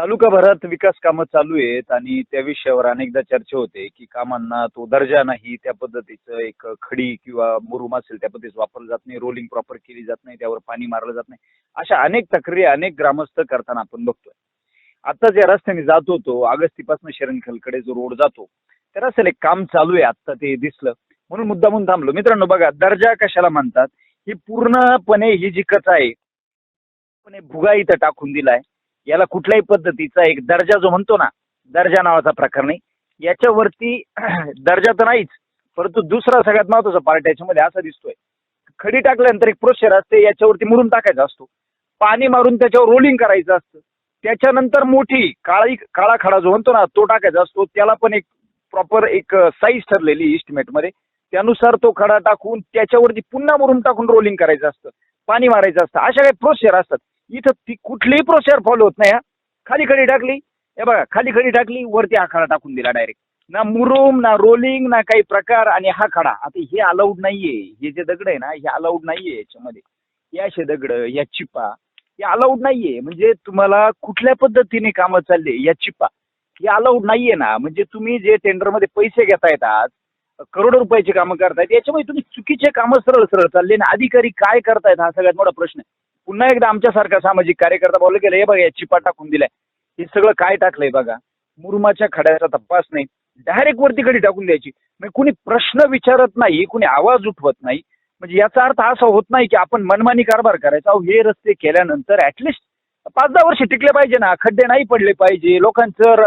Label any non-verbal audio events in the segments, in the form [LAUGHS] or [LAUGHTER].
तालुकाभरात विकास कामं चालू आहेत आणि त्या विषयावर अनेकदा चर्चा होते की कामांना तो दर्जा नाही त्या पद्धतीचं एक खडी किंवा मुरुम असेल त्या पद्धतीचं वापरलं जात नाही रोलिंग प्रॉपर केली जात नाही त्यावर पाणी मारलं जात नाही. अशा अनेक तक्रारी अनेक ग्रामस्थ करताना आपण बघतोय. आता ज्या रस्त्याने जात होतो आगस्तीपासून शरणखलकडे जो रोड जातो त्या रस्त्याला एक काम चालू आहे आत्ता ते दिसलं. म्हणून मुद्दा म्हणून थांबलो. मित्रांनो बघा दर्जा कशाला म्हणतात? ही पूर्णपणे ही जी कथा आहे पण भुगा इथं टाकून दिलाय. याला कुठल्याही पद्धतीचा एक दर्जा जो म्हणतो ना दर्जा नावाचा प्रकार नाही. याच्यावरती [CLEARS THROAT] दर्जा तर नाहीच परंतु दुसरा सगळ्यात महत्त्वाचा पार्ट याच्यामध्ये असा दिसतोय. खडी टाकल्यानंतर एक प्रोसेर असते याच्यावरती मुरून टाकायचा असतो. पाणी मारून त्याच्यावर रोलिंग करायचं असतं. त्याच्यानंतर मोठी काळी काळा खडा जो म्हणतो ना तो टाकायचा असतो. त्याला पण एक प्रॉपर एक साईज ठरलेली इस्टिमेटमध्ये त्यानुसार तो खडा टाकून त्याच्यावरती पुन्हा मुरून टाकून रोलिंग करायचं असतं. पाणी मारायचं असतं. अशा काही प्रोसेर असतात. इथं ती कुठलीही प्रोसिजर फॉलो होत नाही हा. खाली खडी टाकली. हे बघा खाली खडी टाकली वरती हा खडा टाकून दिला डायरेक्ट ना मुरुम ना रोलिंग ना काही प्रकार आणि हा खडा. आता हे अलाउड नाहीये. हे जे दगड आहे ना हे अलाउड नाहीये याच्यामध्ये. हे असे दगड या चिपा हे अलाउड नाहीये. म्हणजे तुम्हाला कुठल्या पद्धतीने कामं चालले या चिपा. हे अलाउड नाहीये ना. म्हणजे तुम्ही जे टेंडरमध्ये पैसे घेतायत आज करोडो रुपयाची कामं करतायत याच्यामुळे तुम्ही चुकीचे कामं सरळ सरळ चालले ना. अधिकारी काय करतायत हा सगळ्यात मोठा प्रश्न आहे. पुन्हा एकदा आमच्यासारखा सामाजिक कार्यकर्ता बोलले गेले हे बघा या चिपा टाकून दिलाय. हे सगळं काय टाकलंय बघा? मुरुमाच्या खड्याचा तपास नाही. डायरेक्ट वरती खडी टाकून द्यायची. म्हणजे कुणी प्रश्न विचारत नाही कुणी आवाज उठवत नाही. म्हणजे याचा अर्थ असा होत नाही की आपण मनमानी कारभार करायचा. अहो हे रस्ते केल्यानंतर ऍटलिस्ट पाच दहा वर्ष टिकले पाहिजे ना. खड्डे नाही पडले पाहिजे. लोकांचं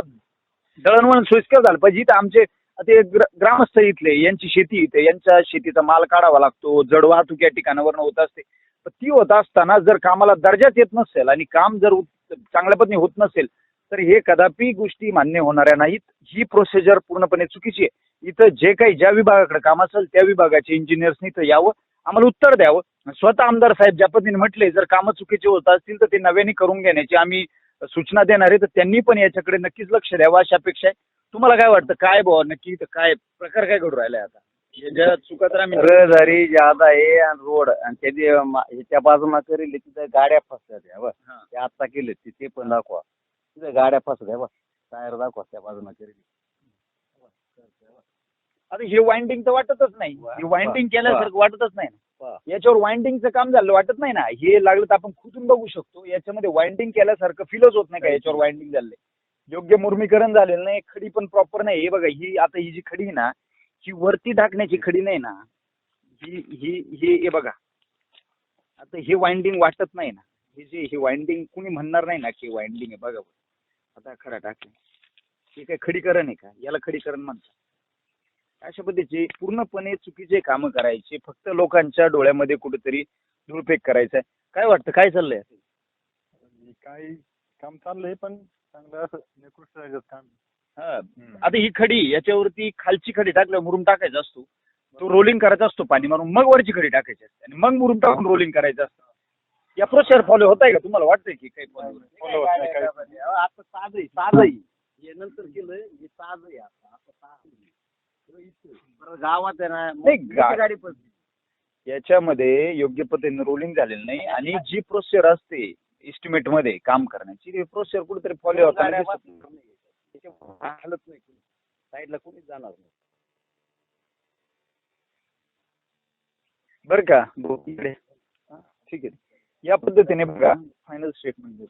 दळणवळण सोयीस्कर झालं पाहिजे. तर आमचे ते ग्र- ग्रामस्थ इथले यांची शेती इथे यांच्या शेतीचा माल काढावा लागतो जड वाहतूक या ठिकाणावरनं होत असते. ती होत असताना जर कामाला दर्जाच येत नसेल आणि काम जर चांगल्या पद्धतीने होत नसेल तर हे कदापि गोष्टी मान्य होणाऱ्या नाहीत. ही प्रोसिजर पूर्णपणे चुकीची आहे. इथं जे काही ज्या विभागाकडे काम असेल त्या विभागाचे इंजिनियर्सनी इथं यावं आम्हाला उत्तर द्यावं. स्वतः आमदार साहेब ज्या पद्धतीने म्हटले जर कामं चुकीचे होत असतील तर ते नव्याने करून घेण्याची आम्ही सूचना देणार आहे. तर त्यांनी पण याच्याकडे नक्कीच लक्ष द्यावं अशी अपेक्षा आहे. तुम्हाला काय वाटतं? काय बुवा नक्की इथं काय प्रकार काय घडू राहिलाय आता? ज्या रहदारी ज्यादा आहे आणि रोड आणि त्याची ह्याच्या बाजूला करेल तिथं गाड्या फसतात या बघ हा. ते आता केले ते पण दाखवा. तिथं गाड्या फसतात बघ टायर दाखवा त्या बाजूला करेल. आता हे वाइंडिंग तर वाटतच नाही. वा- हे वाइंडिंग वा- केल्यासारखं वाटतच नाही ना. याच्यावर वाइंडिंगचं काम झालं वाटत नाही ना. हे लागलं तर आपण खुदून बघू शकतो. याच्यामध्ये वाइंडिंग केल्यासारखं फीलच होत नाही का याच्यावर वाइंडिंग झालंय? योग्य मुर्मीकरण झालेलं नाही खडी पण प्रॉपर नाही. हे बघा ही आता ही जी खडी आहे ना ही वरती टाकण्याची खडी नाही ना. ही ही ही हे बघा. आता हे वाइंडिंग वाटत नाही ना. हे जे हे वाइंडिंग कुणी म्हणणार नाही ना की वाइंडिंग आहे. बघा आता खडा टाकलं. हे काय खडीकरण आहे का? याला खडीकरण म्हणतात. अशा पद्धतीचे पूर्णपणे चुकीचे कामं करायचे. फक्त लोकांच्या डोळ्यामध्ये कुठेतरी धुळफेक करायचा आहे. काय वाटतं? काय चाललंय? काही काम चाललंय पण चांगलं असं निकृष्ट राहिलं काम. हा. आता ही खडी याच्यावरती खालची खडी टाकल्यावर मुरुम टाकायचा असतो. तो रोलिंग करायचा असतो पाणी मारून. मग वरची खडी टाकायची असते. आणि मग मुरुम टाकून रोलिंग करायचं असतं. या प्रोसेस फॉलो होत आहे का? तुम्हाला वाटतंय की काही follow होत आहे? follow होत नाही. आता साध आहे साध आहे. हे नंतर केलं हे साध आहे आता. आता साध आहे. बरं, गावात आहे ना नाही, गा- गाडी पडते याच्यामध्ये योग्य पद्धतीने रोलिंग झालेलं नाही. आणि जी प्रोसेस असते एस्टिमेटमध्ये काम करण्याची. प्रोसेस कुठेतरी फॉलो वाचणार नाही. हालत. साईडला कोणीच जाणार नाही. बरं का. हा, ठीक आहे. या पद्धतीने बघा फायनल स्टेटमेंट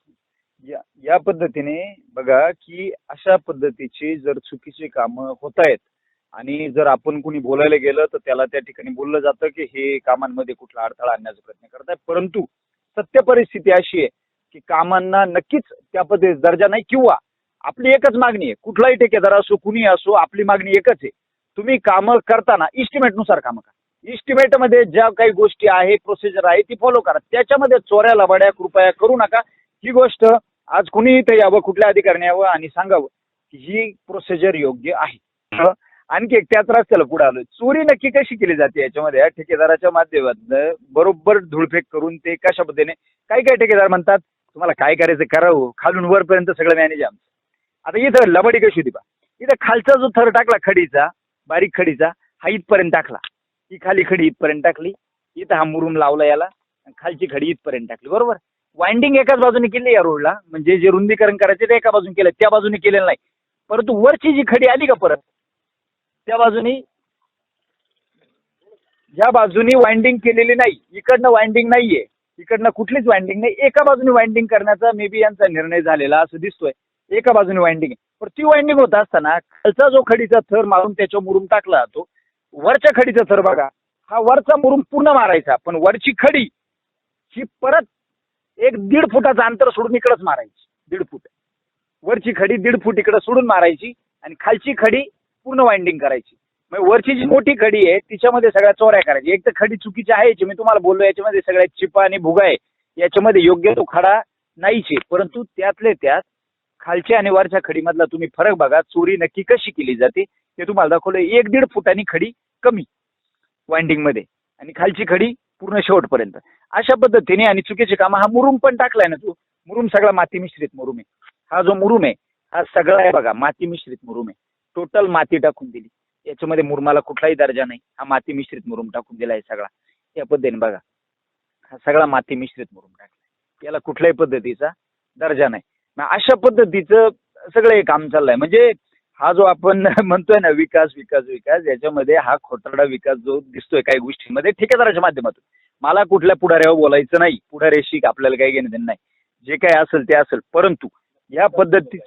या या पद्धतीने बघा की अशा पद्धतीची जर चुकीची कामं होत आहेत आणि जर आपण कुणी बोलायला गेलं तर त्याला त्या ठिकाणी बोललं जातं की हे कामांमध्ये कुठला अडथळा आणण्याचा प्रयत्न करताय. परंतु सत्य परिस्थिती अशी आहे की कामांना नक्कीच त्या पद्धतीत दर्जा नाही किंवा आपली एकच मागणी आहे. कुठलाही ठेकेदार असो कुणी असो आपली मागणी एकच आहे. तुम्ही कामं करताना इस्टिमेटनुसार कामं करा. इस्टिमेटमध्ये ज्या काही गोष्टी आहे प्रोसिजर आहे ती फॉलो करा. त्याच्यामध्ये चोऱ्या लबाड्या कृपया करू नका. ही गोष्ट आज कुणी इथे यावं कुठल्या अधिकाऱ्याने यावं आणि सांगावं की ही प्रोसिजर योग्य आहे. आणखी एक त्याच रस्त्याला पुढे आलोय. चोरी नक्की कशी केली जाते याच्यामध्ये? या ठेकेदाराच्या माध्यमातून बरोबर धुळफेक करून ते कशा पद्धतीने काही काही ठेकेदार म्हणतात तुम्हाला काय करायचं करावं? खालून वरपर्यंत सगळं मॅनेज आमचं. आता इथं लबाडी कशी होती बा? इथं खालचा जो थर टाकला खडीचा बारीक खडीचा हा इथपर्यंत टाकला. ही खाली खडी इथपर्यंत टाकली. इथं हा मुरुम लावला याला. खालची खडी इथपर्यंत टाकली. बरोबर? वाइंडिंग एकाच बाजूने केली या रोडला म्हणजे जे रुंदीकरण करायचे ते एका बाजूने केलं. त्या बाजूने केलेलं नाही. परंतु वरची जी खडी आली का परत? त्या बाजूनी ज्या बाजूनी वाइंडिंग केलेली नाही. इकडनं वाइंडिंग नाहीये. इकडनं कुठलीच वाइंडिंग नाही. एका बाजूने वाइंडिंग करण्याचा मे बी यांचा निर्णय झालेला असं दिसतोय. एका बाजूने वाइंडिंग पण ती वाइंडिंग होत असताना खालचा जो खडीचा थर मारून त्याच्यावर मुरुम टाकला जातो वरच्या खडीचा थर बघा. हा वरचा मुरुम पूर्ण मारायचा पण वरची खडी ही परत एक दीड फुटाचं अंतर सोडून इकडंच मारायची. दीड फूट. वरची खडी दीड फूट इकडं सोडून मारायची आणि खालची खडी पूर्ण वाइंडिंग करायची. म्हणजे वरची जी मोठी खडी आहे तिच्यामध्ये सगळ्या चोऱ्या करायची एक तर खडी चुकीची आहे याची मी तुम्हाला बोललो याच्यामध्ये सगळ्या चिपा आणि भुगा आहे. याच्यामध्ये योग्य तो खडा नाहीचे. परंतु त्यातले त्यात खालच्या आणि वरच्या खडीमधला तुम्ही फरक बघा चोरी नक्की कशी केली जाते ते तुम्हाला दाखवलं. एक दीड फुटानी खडी कमी वाइंडिंगमध्ये. आणि खालची खडी पूर्ण शेवटपर्यंत. अशा पद्धतीने आणि चुकीचे काम हा मुरुम पण टाकलाय ना तू. मुरुम सगळा माती मिश्रित मुरुम आहे. हा जो मुरुम आहे हा सगळा आहे बघा माती मिश्रित मुरुम आहे. टोटल माती टाकून दिली. याच्यामध्ये मुरमाला कुठलाही दर्जा नाही. हा माती मिश्रित मुरुम टाकून दिला आहे सगळा. या पद्धतीने बघा. हा सगळा माती मिश्रित मुरुम टाकला याला कुठल्याही पद्धतीचा दर्जा नाही. अशा पद्धतीचं सगळं हे काम चाललंय. म्हणजे हा जो आपण [LAUGHS] म्हणतोय ना विकास विकास विकास याच्यामध्ये हा खोटारडा विकास जो दिसतोय काही गोष्टींमध्ये ठेकेदाराच्या माध्यमातून. मला कुठल्या पुढाऱ्यावर बोलायचं नाही. पुढाऱ्याशी आपल्याला काही घेणं देणं नाही. जे काय असेल ते असेल. परंतु या पद्धतीत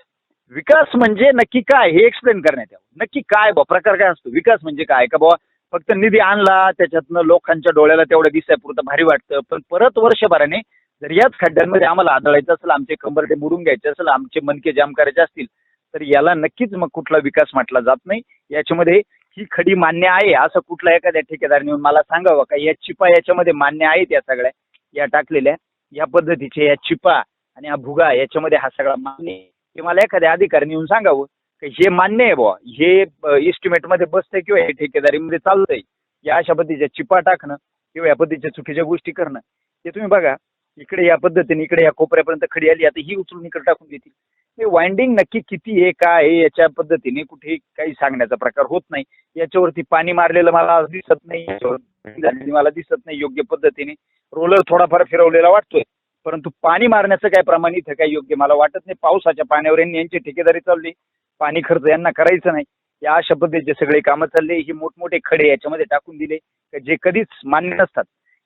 विकास म्हणजे नक्की काय हे एक्सप्लेन करण्यात यावं. नक्की काय बा प्रकार काय असतो? विकास म्हणजे काय? का बाबा फक्त निधी आणला त्याच्यातनं लोकांच्या डोळ्याला तेवढं दिसाय पुरतं भारी वाटतं. पण परत वर्षभराने जर याच खड्ड्यांमध्ये आम्हाला आदळायचं असेल आमचे कंबरटे बुडून घ्यायचे असेल आमचे मनके जाम करायचे असतील तर याला नक्कीच मग कुठला विकास म्हटला जात नाही. याच्यामध्ये ही खडी मान्य आहे असं कुठला एखाद्या ठेकेदाराने मला सांगावं का? या चिपा याच्यामध्ये मान्य आहेत या सगळ्या. या टाकलेल्या या पद्धतीचे या चिपा आणि हा भुगा याच्यामध्ये हा सगळा मान्य की मला एखाद्या अधिकाऱ्याने येऊन सांगावं की हे मान्य आहे बुवा हे इस्टिमेटमध्ये बसतंय किंवा हे ठेकेदारीमध्ये चालतंय या अशा पद्धतीच्या चिपा टाकणं किंवा या पद्धतीच्या चुकीच्या गोष्टी करणं हे तुम्ही बघा इकडे या पद्धतीने इकडे या कोपऱ्यापर्यंत खडी आली आता ही उचलून इकडे टाकून देतील हे वाइंडिंग नक्की किती आहे काय आहे याच्या पद्धतीने कुठे काही सांगण्याचा प्रकार होत नाही याच्यावरती पाणी मारलेलं मला दिसत नाही याच्यावर झालेली मला दिसत नाही योग्य पद्धतीने रोलर थोडाफार फिरवलेला वाटतोय परंतु पाणी मारण्याचं काय प्रमाण इथं काही योग्य मला वाटत नाही. पावसाच्या पाण्यावर यांनी यांची ठेकेदारी चालली. पाणी खर्च यांना करायचं नाही. या अशा पद्धतीचे सगळे कामं चालले. हे मोठमोठे खडे याच्यामध्ये टाकून दिले. जे कधीच मान्य नसतात.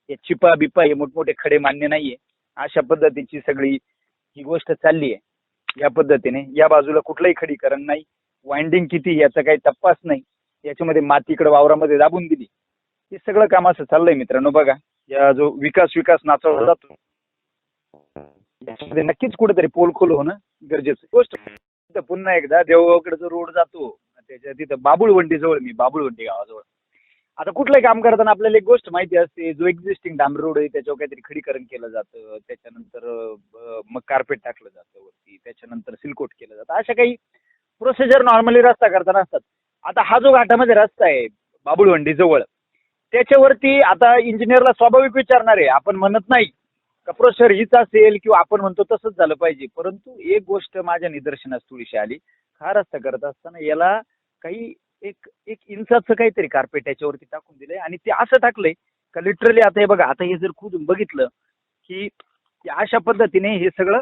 हे चिपा बिपा हे मोठमोठे खडे मान्य नाहीये. अशा पद्धतीची सगळी ही गोष्ट चालली आहे. या पद्धतीने. या बाजूला कुठलंही खडीकरण नाही. वाइंडिंग किती याचा काही तपास नाही. याच्यामध्ये माती इकडे वावरामध्ये दाबून दिली. हे सगळं काम असं चाललंय मित्रांनो. बघा. या जो विकास विकास नाचवला जातो. याच्यामध्ये नक्कीच कुठेतरी पोल खोल होणं गरजेचं गोष्ट पुन्हा एकदा देवगावकडे जो रोड जातो त्याच्या तिथं बाबुळवंडी जवळ मी बाबुळवंडी गावाजवळ. आता कुठलंही काम करताना आपल्याला एक गोष्ट माहिती असते जो एक्झिस्टिंग डांबर रोड आहे त्याच्यावर काहीतरी खडीकरण केलं जातं त्याच्यानंतर मग कार्पेट टाकलं जातं वरती त्याच्यानंतर सिलकोट केलं जातं. अशा काही प्रोसिजर नॉर्मली रस्ता करताना असतात. आता हा जो घाटामध्ये रस्ता आहे बाबुळवंडी जवळ त्याच्यावरती आता इंजिनियरला स्वाभाविक विचारणार आहे आपण म्हणत नाही का हीच असेल किंवा आपण म्हणतो तसंच झालं पाहिजे. परंतु एक गोष्ट माझ्या निदर्शनास थोडीशी आली. हा रस्ता करत असताना याला काही एक एक इंचाचं काहीतरी कार्पेट याच्यावरती टाकून दिलंय आणि ते असं टाकलंय का लिटरली आता हे बघा आता हे जर खोदून बघितलं की या अशा पद्धतीने हे सगळं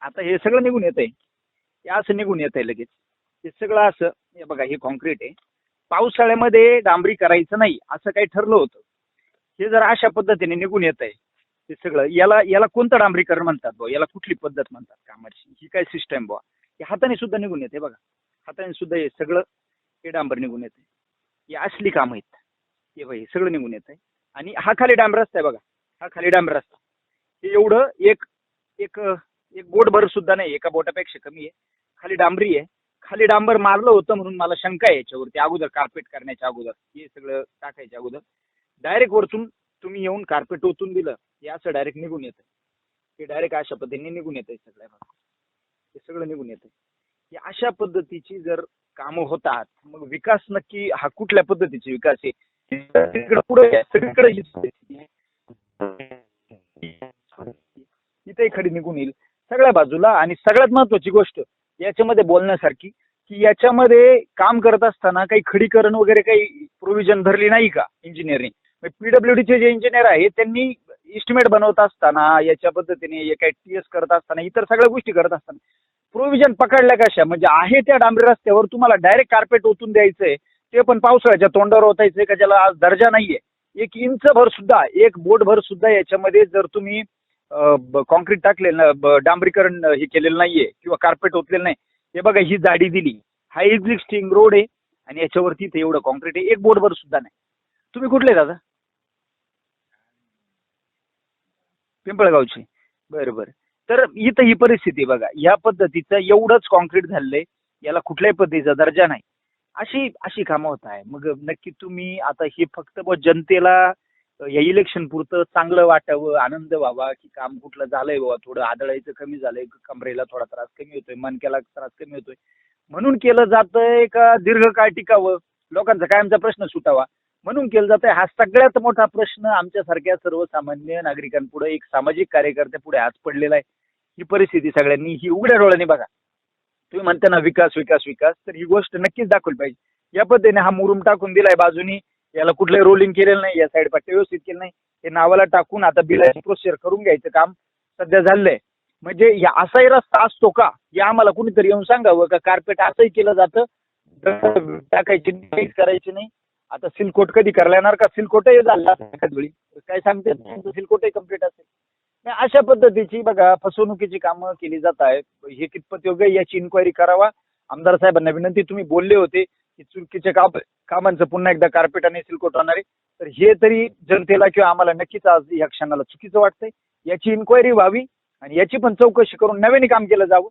आता हे सगळं निघून येत आहे हे असं निघून येत आहे लगेच. हे सगळं असं हे बघा हे कॉन्क्रीट आहे. पावसाळ्यामध्ये डांबरी करायचं नाही असं काही ठरलं होतं. हे जर अशा पद्धतीने निघून येत आहे ते सगळं. याला याला कोणतं डांबरीकरण म्हणतात बुवा? याला कुठली पद्धत म्हणतात कामाची? ही काय सिस्टम बुवा? हे हाताने सुद्धा निघून येते बघा. हाताने सुद्धा हे सगळं हे डांबर निघून येते. ही असली कामं आहेत. हे बघा हे सगळं निघून येत. आहे आणि हा खाली डांबर रस्ता आहे बघा. हा खाली डांबर रस्ता. हे एवढं एक एक एक बोटभर सुद्धा नाही. एका बोटापेक्षा कमी आहे. खाली डांबरी आहे. खाली डांबर मारलं होतं म्हणून मला शंका आहे याच्यावरती. अगोदर कार्पेट करण्याच्या अगोदर. हे सगळं टाकायच्या अगोदर. डायरेक्ट वरतून तुम्ही येऊन कार्पेट ओतून दिलं. हे असं डायरेक्ट निघून येतं हे डायरेक्ट अशा पद्धतीने निघून येत सगळ्या हे सगळं निघून येतं की अशा पद्धतीची जर कामं होतात मग विकास नक्की हा कुठल्या पद्धतीचा विकास आहे? सगळीकडे पुढे सगळीकडे खडी निघून येईल. सगळ्या बाजूला आणि सगळ्यात महत्वाची गोष्ट याच्यामध्ये बोलण्यासारखी की याच्यामध्ये काम करत असताना काही खडीकरण वगैरे काही प्रोव्हिजन धरली नाही का? इंजिनिअरिंग पीडब्ल्यूडीचे जे इंजिनियर आहे त्यांनी इस्टिमेट बनवत असताना याच्या पद्धतीने काही टीएस टी एस करत असताना इतर सगळ्या गोष्टी करत असताना प्रोव्हिजन पकडल्या कशा? म्हणजे आहे त्या डांबरी रस्त्यावर तुम्हाला डायरेक्ट कार्पेट ओतून द्यायचंय ते पण पावसाळ्याच्या तोंडावर ओतायचंय का ज्याला आज दर्जा नाहीये. एक इंच भर सुद्धा एक बोट भर सुद्धा याच्यामध्ये जर तुम्ही कॉन्क्रीट टाकलेलं ना- डांबरीकरण हे केलेलं नाहीये किंवा कार्पेट ओतलेलं नाही हे बघा ही जाडी दिली. हा एक्झिस्टिंग रोड आहे आणि याच्यावरती इथे एवढं कॉन्क्रीट आहे. एक बोटभर सुद्धा नाही. तुम्ही कुठले दादा? पिंपळगावची. बरं बरं. तर इथं ही परिस्थिती बघा या पद्धतीचं एवढंच कॉन्क्रीट झालंय याला कुठल्याही पद्धतीचा दर्जा नाही. अशी अशी कामं होत आहे. मग नक्की तुम्ही आता हे फक्त जनतेला या इलेक्शन पुरतं चांगलं वाटावं आनंद व्हावा की काम कुठलं झालंय बाबा थोडं आदळायचं कमी झालंय कमरेला थोडा त्रास कमी होतोय मनक्याला त्रास कमी होतोय. म्हणून केलं जातंय का दीर्घकाळ टिकावं? लोकांचा कायमचा प्रश्न सुटावा. म्हणून केलं जातंय. हा सगळ्यात मोठा प्रश्न आमच्यासारख्या सर्वसामान्य नागरिकांपुढे एक सामाजिक कार्यकर्त्या पुढे आज पडलेला आहे. ही परिस्थिती सगळ्यांनी ही उघड्या डोळ्याने बघा. तुम्ही म्हणता ना विकास विकास विकास तर ही गोष्ट नक्कीच दाखवली पाहिजे. या पद्धतीने हा मुरुम टाकून दिलाय बाजूनी. याला कुठलंही रोलिंग केलेलं नाही या साईड पट्टे व्यवस्थित केलं नाही. हे नावाला टाकून आता बिलाची प्रोसिजर करून घ्यायचं काम सध्या झालंय. म्हणजे या असाही रस्ता असतो का? या आम्हाला कुणीतरी येऊन सांगावं का? कार्पेट असंही केलं जातं. टाकायची नाही, करायची नाही. आता सिलकोट कधी करायला येणार का? सिलकोटही झाला एखाद वेळी काय सांगते सिलकोटही कंप्लीट असेल. अशा पद्धतीची बघा फसवणुकीची कामं केली जात आहेत. हे कितपत योग्य याची इन्क्वायरी करावा. आमदार साहेबांना विनंती तुम्ही बोलले होते की चुकीच्या काम कामांचं पुन्हा एकदा कार्पेट आणि सिलकोट होणार आहे. तर हे तरी जनतेला किंवा आम्हाला नक्कीच आज या क्षणाला चुकीचं वाटतंय. याची इन्क्वायरी व्हावी आणि याची पण चौकशी करून नव्याने काम केलं जावं.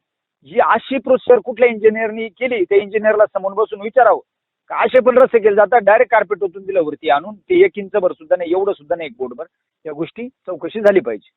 जी अशी प्रोसिजर कुठल्या इंजिनियरनी केली त्या इंजिनियरला समोर बसून विचारावं. असे पण रस्ते केले जातात. डायरेक्ट कार्पेट ओतून दिलं वरती आणून. ते एक इंच भर सुद्धा नाही एवढं सुद्धा नाही एक बोटभर या गोष्टी चौकशी झाली पाहिजे.